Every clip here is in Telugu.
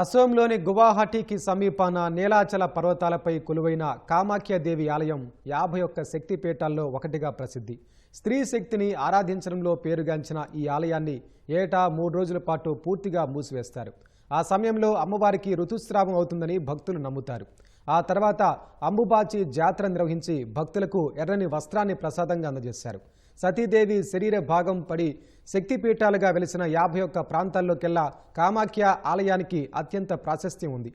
అసోంలోని గువాహటికి సమీపాన నీలాచల పర్వతాలపై కొలువైన కామాఖ్యాదేవి ఆలయం యాభై ఒక్క శక్తిపీఠాల్లో ఒకటిగా ప్రసిద్ధి. స్త్రీ శక్తిని ఆరాధించడంలో పేరుగాంచిన ఈ ఆలయాన్ని ఏటా మూడు రోజుల పాటు పూర్తిగా మూసివేస్తారు. ఆ సమయంలో అమ్మవారికి ఋతుస్రావం అవుతుందని భక్తులు నమ్ముతారు. ఆ తర్వాత అంబుబాచి జాతర నిర్వహించి భక్తులకు ఎర్రని వస్త్రాన్ని ప్రసాదంగా అందజేశారు సతీదేవి శరీర భాగం పడి శక్తిపీఠాలుగా వెలిసిన యాభై ఒక్క ప్రాంతాల్లోకెల్లా కామాఖ్య ఆలయానికి అత్యంత ప్రాశస్త్యం ఉంది.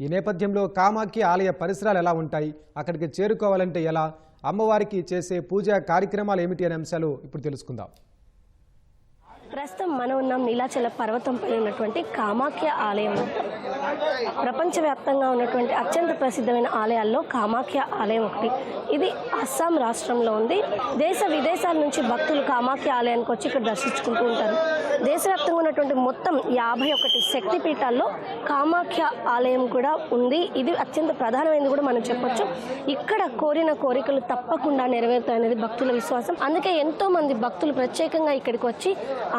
ఈ నేపథ్యంలో కామాఖ్య ఆలయ పరిసరాలు ఎలా ఉంటాయి? అక్కడికి చేరుకోవాలంటే ఎలా? అమ్మవారికి చేసే పూజా కార్యక్రమాలు ఏమిటి అనే అంశాలు ఇప్పుడు తెలుసుకుందాం. ప్రస్తుతం మనం ఉన్నాం నీలాచల పర్వతంపై ఉన్నటువంటి కామాఖ్య ఆలయం. ప్రపంచవ్యాప్తంగా ఉన్నటువంటి అత్యంత ప్రసిద్ధమైన ఆలయాల్లో కామాఖ్య ఆలయం ఒకటి. ఇది అస్సాం రాష్ట్రంలో ఉంది. దేశ విదేశాల నుంచి భక్తులు కామాఖ్య ఆలయానికి వచ్చి ఇక్కడ దర్శించుకుంటూ ఉంటారు. దేశవ్యాప్తంగా ఉన్నటువంటి మొత్తం యాభై ఒకటి శక్తిపీఠాల్లో కామాఖ్య ఆలయం కూడా ఉంది. ఇది అత్యంత ప్రధానమైనది కూడా మనం చెప్పొచ్చు. ఇక్కడ కోరిన కోరికలు తప్పకుండా నెరవేరుతాయనేది భక్తుల విశ్వాసం. అందుకే ఎంతో మంది భక్తులు ప్రత్యేకంగా ఇక్కడికి వచ్చి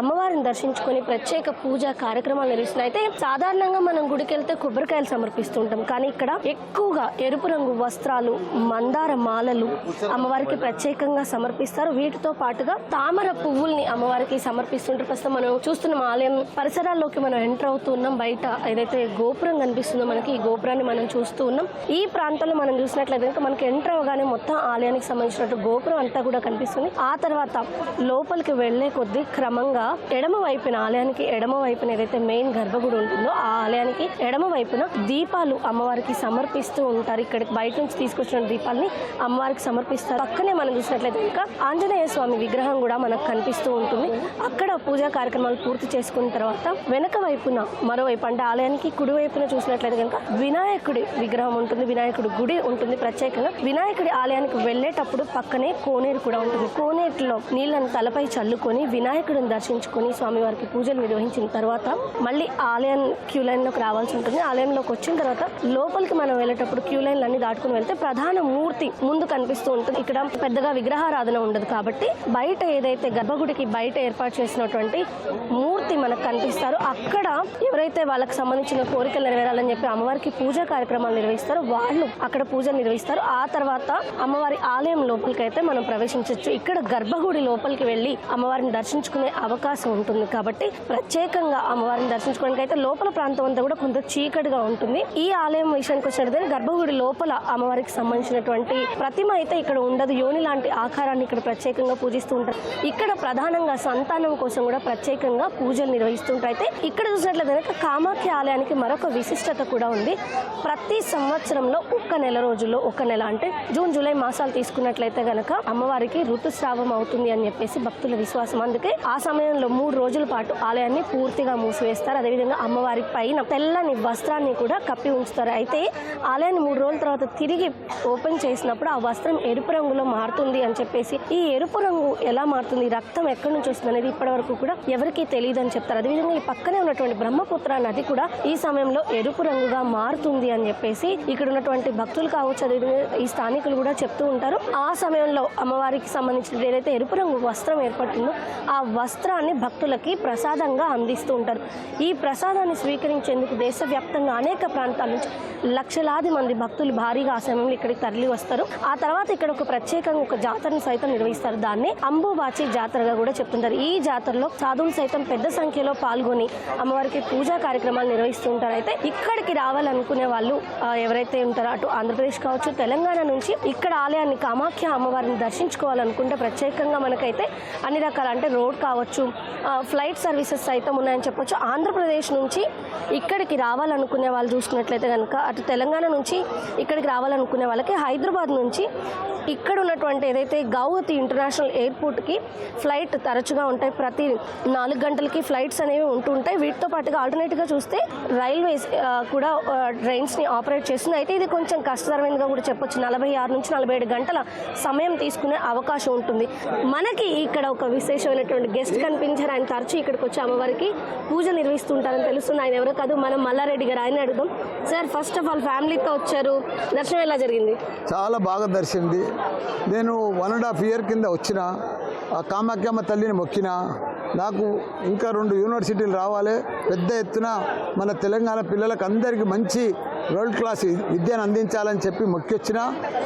అమ్మవారిని దర్శించుకొని ప్రత్యేక పూజా కార్యక్రమాలు నిర్వహిస్తున్నాయి అయితే సాధారణంగా మనం గుడికి వెళ్తే కొబ్బరికాయలు సమర్పిస్తూ ఉంటాం. కానీ ఇక్కడ ఎక్కువగా ఎరుపు రంగు వస్త్రాలు మందార మాలలు అమ్మవారికి ప్రత్యేకంగా సమర్పిస్తారు. వీటితో పాటుగా తామర పువ్వుల్ని అమ్మవారికి సమర్పిస్తుంటారు. ప్రస్తుతం మనం చూస్తున్నాం ఆలయం పరిసరాల్లోకి మనం ఎంటర్ అవుతున్నాం బయట ఏదైతే గోపురం కనిపిస్తుందో మనకి ఈ గోపురాన్ని మనం చూస్తూ ఉన్నాం. ఈ ప్రాంతంలో మనం చూసినట్లయితే ఇంకా మనకి ఎంటర్ అవగానే మొత్తం ఆలయానికి సంబంధించినట్టు గోపురం అంతా కూడా కనిపిస్తుంది. ఆ తర్వాత లోపలికి వెళ్ళే కొద్దీ క్రమంగా ఎడమ వైపున ఆలయానికి ఎడమ వైపున ఏదైతే మెయిన్ గర్భగుడి ఉంటుందో ఆ ఆలయానికి ఎడమ వైపున దీపాలు అమ్మవారికి సమర్పిస్తూ ఉంటారు. ఇక్కడ బయట నుంచి తీసుకొచ్చిన దీపాలని అమ్మవారికి సమర్పిస్తారు. పక్కనే మనం చూసినట్లయితే ఇంకా ఆంజనేయ స్వామి విగ్రహం కూడా మనకు కనిపిస్తూ ఉంటుంది. అక్కడ పూజా కార్యక్రమాలు పూర్తి చేసుకున్న తర్వాత వెనక వైపున మరోవైపు అంటే ఆలయానికి కుడి వైపున చూసినట్లయితే కనుక వినాయకుడి విగ్రహం ఉంటుంది వినాయకుడి గుడి ఉంటుంది ప్రత్యేకంగా. వినాయకుడి ఆలయానికి వెళ్ళేటప్పుడు పక్కనే కోనేరు కూడా ఉంటుంది. కోనేరులో నీళ్ళని తలపై చల్లుకొని వినాయకుడిని దర్శించుకొని స్వామివారికి పూజలు నిర్వహించిన తర్వాత మళ్ళీ ఆలయం క్యూ లైన్లోకి రావాల్సి ఉంటుంది. ఆలయంలోకి వచ్చిన తర్వాత లోపలికి మనం వెళ్ళేటప్పుడు క్యూ లైన్లు అన్ని దాటుకుని వెళ్తే ప్రధాన మూర్తి ముందు కనిపిస్తూ ఉంటుంది. ఇక్కడ పెద్దగా విగ్రహారాధన ఉండదు కాబట్టి బయట ఏదైతే గర్భగుడికి బయట ఏర్పాటు చేసినటువంటి మూర్తి మనకు కనిపిస్తారు. అక్కడ ఎవరైతే వాళ్ళకి సంబంధించిన కోరికలు నెరవేరాలని చెప్పి అమ్మవారికి పూజా కార్యక్రమాలు నిర్వహిస్తారో వాళ్ళు అక్కడ పూజ నిర్వహిస్తారు. ఆ తర్వాత అమ్మవారి ఆలయం లోపలికి అయితే మనం ప్రవేశించవచ్చు ఇక్కడ గర్భగుడి లోపలికి వెళ్ళి అమ్మవారిని దర్శించుకునే అవకాశం ఉంటుంది కాబట్టి ప్రత్యేకంగా అమ్మవారిని దర్శించుకోవడానికి అయితే లోపల ప్రాంతం అంతా కూడా కొంత చీకటిగా ఉంటుంది. ఈ ఆలయం విషయానికి వచ్చినట్లయితే గర్భగుడి లోపల అమ్మవారికి సంబంధించినటువంటి ప్రతిమ అయితే ఇక్కడ ఉండదు. యోని లాంటి ఆకారాన్ని ఇక్కడ ప్రత్యేకంగా పూజిస్తూ ఉంటారు. ఇక్కడ ప్రధానంగా సంతానం కోసం కూడా ప్రత్యేకంగా పూజలు నిర్వహిస్తుంటారు. ఇక్కడ చూసినట్లయితే కనుక కామాఖ్య ఆలయానికి మరొక విశిష్టత కూడా ఉంది. ప్రతి సంవత్సరంలో ఒక్క నెల రోజుల్లో ఒక నెల అంటే జూన్ జూలై మాసాలు తీసుకున్నట్లయితే గనక అమ్మవారికి ఋతుస్రావం అవుతుంది అని చెప్పేసి భక్తుల విశ్వాసం. అందుకే ఆ సమయంలో మూడు రోజుల పాటు ఆలయాన్ని పూర్తిగా మూసివేస్తారు. అదేవిధంగా అమ్మవారి పైన తెల్లని వస్త్రాన్ని కూడా కప్పి ఉంచుతారు. అయితే ఆలయాన్ని మూడు రోజుల తర్వాత తిరిగి ఓపెన్ చేసినప్పుడు ఆ వస్త్రం ఎరుపు రంగులో మారుతుంది అని చెప్పేసి ఈ ఎరుపు రంగు ఎలా మారుతుంది రక్తం ఎక్కడి నుంచి వస్తుంది అనేది ఇప్పటి వరకు కూడా ఎవరికీ తెలియదు అని చెప్తారు. అదేవిధంగా ఈ పక్కనే ఉన్నటువంటి బ్రహ్మపుత్ర నది కూడా ఈ సమయంలో ఎరుపు రంగుగా మారుతుంది అని చెప్పేసి ఇక్కడ ఉన్నటువంటి భక్తులు కావచ్చు అదేవిధంగా ఈ స్థానికులు కూడా చెప్తూ ఉంటారు. ఆ సమయంలో అమ్మవారికి సంబంధించిన ఏదైతే ఎరుపు రంగు వస్త్రం ఏర్పడుతుందో ఆ వస్త్రాన్ని భక్తులకి ప్రసాదంగా అందిస్తూ ఉంటారు. ఈ ప్రసాదాన్ని స్వీకరించేందుకు దేశవ్యాప్తంగా అనేక ప్రాంతాల నుంచి లక్షలాది మంది భక్తులు భారీగా ఆ సమయంలో ఇక్కడికి తరలి వస్తారు. ఆ తర్వాత ఇక్కడ ఒక ప్రత్యేకంగా ఒక జాతరను సైతం నిర్వహిస్తారు. దాన్ని అంబుబాచి జాతరగా కూడా చెప్తుంటారు. ఈ జాతరలో సాధువులు సైతం పెద్ద సంఖ్యలో పాల్గొని అమ్మవారికి పూజా కార్యక్రమాలు నిర్వహిస్తూ అయితే ఇక్కడికి రావాలనుకునే వాళ్ళు ఎవరైతే ఉంటారో అటు ఆంధ్రప్రదేశ్ కావచ్చు తెలంగాణ నుంచి ఇక్కడ ఆలయాన్ని కామాఖ్య అమ్మవారిని దర్శించుకోవాలనుకుంటే ప్రత్యేకంగా మనకైతే అన్ని రకాల అంటే రోడ్ కావచ్చు ఫ్లైట్ సర్వీసెస్ సైతం ఉన్నాయని చెప్పొచ్చు. ఆంధ్రప్రదేశ్ నుంచి ఇక్కడికి రావాలనుకునే వాళ్ళు చూసుకున్నట్లయితే కనుక అటు తెలంగాణ నుంచి ఇక్కడికి రావాలనుకునే వాళ్ళకి హైదరాబాద్ నుంచి ఇక్కడ ఉన్నటువంటి ఏదైతే గౌహతి ఇంటర్నేషనల్ ఎయిర్పోర్ట్కి ఫ్లైట్ తరచుగా ఉంటాయి. ప్రతి నాలుగు నాలుగు గంటలకి ఫ్లైట్స్ అనేవి ఉంటుంటాయి. వీటితో పాటుగా ఆల్టర్నేట్గా చూస్తే రైల్వేస్ కూడా ట్రైన్స్ని ఆపరేట్ చేస్తుంది. అయితే ఇది కొంచెం కష్టతరమైనదిగా కూడా చెప్పొచ్చు. నలభై ఆరు నుంచి నలభై ఏడు గంటల సమయం తీసుకునే అవకాశం ఉంటుంది. మనకి ఇక్కడ ఒక విశేషమైనటువంటి గెస్ట్ కనిపించారు. ఆయన తరచూ ఇక్కడికి వచ్చి అమ్మవారికి పూజ నిర్వహిస్తుంటారని తెలుస్తుంది. ఆయన ఎవరో కాదు మనం మల్లారెడ్డి గారు. ఆయన అడుగుదాం. సార్ ఫస్ట్ ఆఫ్ ఆల్ ఫ్యామిలీతో వచ్చారు. దర్శనం ఎలా జరిగింది? చాలా బాగా దర్శింది. నేను వన్ అండ్ హాఫ్ ఇయర్ కింద వచ్చిన కామాఖ్యమ్మ తల్లిని మొక్కిన నాకు ఇంకా రెండు యూనివర్సిటీలు రావాలి. పెద్ద ఎత్తున మన తెలంగాణ పిల్లలకు అందరికీ మంచి వరల్డ్ క్లాస్ విద్యను అందించాలని చెప్పి మొక్కొచ్చిన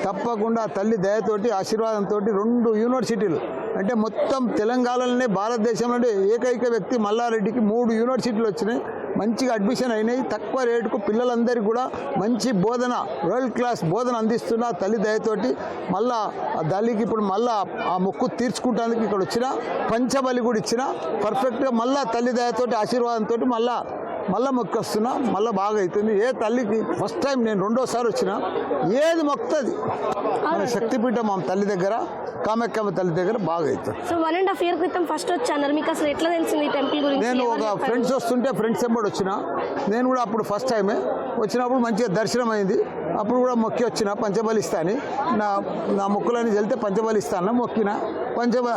తప్పకుండా తల్లి దయతోటి ఆశీర్వాదంతో రెండు యూనివర్సిటీలు. అంటే మొత్తం తెలంగాణలోనే భారతదేశంలోనే ఏకైక వ్యక్తి మల్లారెడ్డికి మూడు యూనివర్సిటీలు వచ్చినాయి. మంచిగా అడ్మిషన్ అయినాయి. తక్కువ రేటుకు పిల్లలందరికీ కూడా మంచి బోధన వరల్డ్ క్లాస్ బోధన అందిస్తున్న తల్లి దయతోటి మళ్ళా ఆ తల్లికి ఇప్పుడు మళ్ళా ఆ మొక్కు తీర్చుకుంటానికి ఇక్కడ వచ్చిన పంచబలి కూడా ఇచ్చిన పర్ఫెక్ట్గా మళ్ళా తల్లి దయతోటి ఆశీర్వాదంతో మళ్ళా మళ్ళా మొక్కు వస్తున్నా మళ్ళీ బాగా అవుతుంది ఏ తల్లికి ఫస్ట్ టైం నేను రెండోసారి వచ్చిన ఏది మొక్కుతుంది మన శక్తిపీఠం మా తల్లి దగ్గర కామాఖ్యమ్మ తల్లి దగ్గర బాగా అవుతుంది so one and half year క్రితం ఫస్ట్ వచ్చాను. మీకు అసలు ఎట్లా తెలిసింది ఈ టెంపుల్ గురించి? నేను ఒక? ఫ్రెండ్స్ వస్తుంటే ఫ్రెండ్స్ ఎంబడి వచ్చిన నేను కూడా అప్పుడు ఫస్ట్ టైమే వచ్చినప్పుడు మంచిగా దర్శనం అయింది అప్పుడు కూడా మొక్కి వచ్చిన పంచబలిస్తాని నా నా మొక్కులన్నీ చెల్తే పంచబలిస్తాను మొక్కిన. పంచబ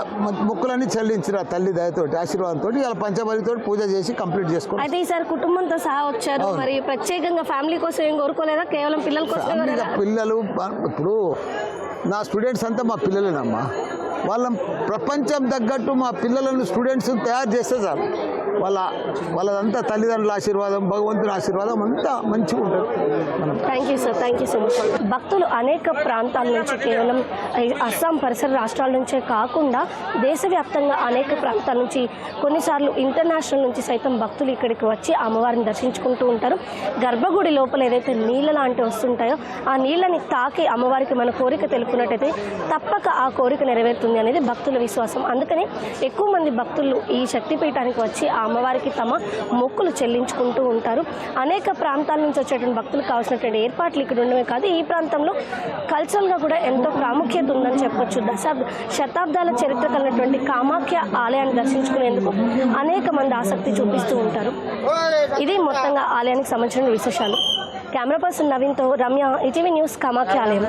మొక్కులన్నీ చెల్లించిన తల్లి దయతోటి ఆశీర్వాదంతో ఇలా పంచబలితో పూజ చేసి కంప్లీట్ చేసుకున్నాను అయితే ఈసారి కుటుంబంతో సహా వచ్చారు. మరి ప్రత్యేకంగా ఫ్యామిలీ కోసం ఏం కోరుకోలేదా? కేవలం పిల్లల కోసం పిల్లలు ఇప్పుడు నా స్టూడెంట్స్ అంతా మా పిల్లలేనమ్మా. వాళ్ళ ప్రపంచం తగ్గట్టు మా పిల్లలను స్టూడెంట్స్ తయారు చేస్తే చాలు. వాళ్ళ వాళ్ళదంతా తల్లిదండ్రుల ఆశీర్వాదం భగవంతుని ఆశీర్వాదం అంతా మంచిగా ఉంటుంది. Thank you sir thank you so much భక్తులు అనేక ప్రాంతాల నుంచి కేవలం అస్సాం పరిసర రాష్ట్రాల నుంచే కాకుండా దేశవ్యాప్తంగా అనేక ప్రాంతాల నుంచి కొన్నిసార్లు ఇంటర్నేషనల్ నుంచి సైతం భక్తులు ఇక్కడికి వచ్చి అమ్మవారిని దర్శించుకుంటూ ఉంటారు. గర్భగుడి లోపల ఏదైతే నీళ్ళ లాంటివి వస్తుంటాయో ఆ నీళ్ళని తాకి అమ్మవారికి మన కోరిక తెలుపుకున్నట్టయితే తప్పక ఆ కోరిక నెరవేరుతుంది అనేది భక్తుల విశ్వాసం. అందుకని ఎక్కువ మంది భక్తులు ఈ శక్తిపీఠానికి వచ్చి ఆ అమ్మవారికి తమ మొక్కులు చెల్లించుకుంటూ ఉంటారు. అనేక ప్రాంతాల నుంచి వచ్చేటువంటి భక్తులకు కావాల్సినటువంటి ఏర్పాట్లు ఇక్కడ ఉండమే కాదు ఈ ప్రాంతంలో కల్చరల్గా కూడా ఎంతో ప్రాముఖ్యత ఉందని చెప్పొచ్చు. దశాబ్ శతాబ్దాల చరిత్ర కలిగినటువంటి కామాఖ్య ఆలయాన్ని దర్శించుకునేందుకు అనేక మంది ఆసక్తి చూపిస్తూ ఉంటారు. ఇది మొత్తంగా ఆలయానికి సంబంధించిన విశేషాలు. కెమెరా పర్సన్ నవీన్తో రమ్య ఇటీవీ న్యూస్ కామాఖ్య ఆలయం.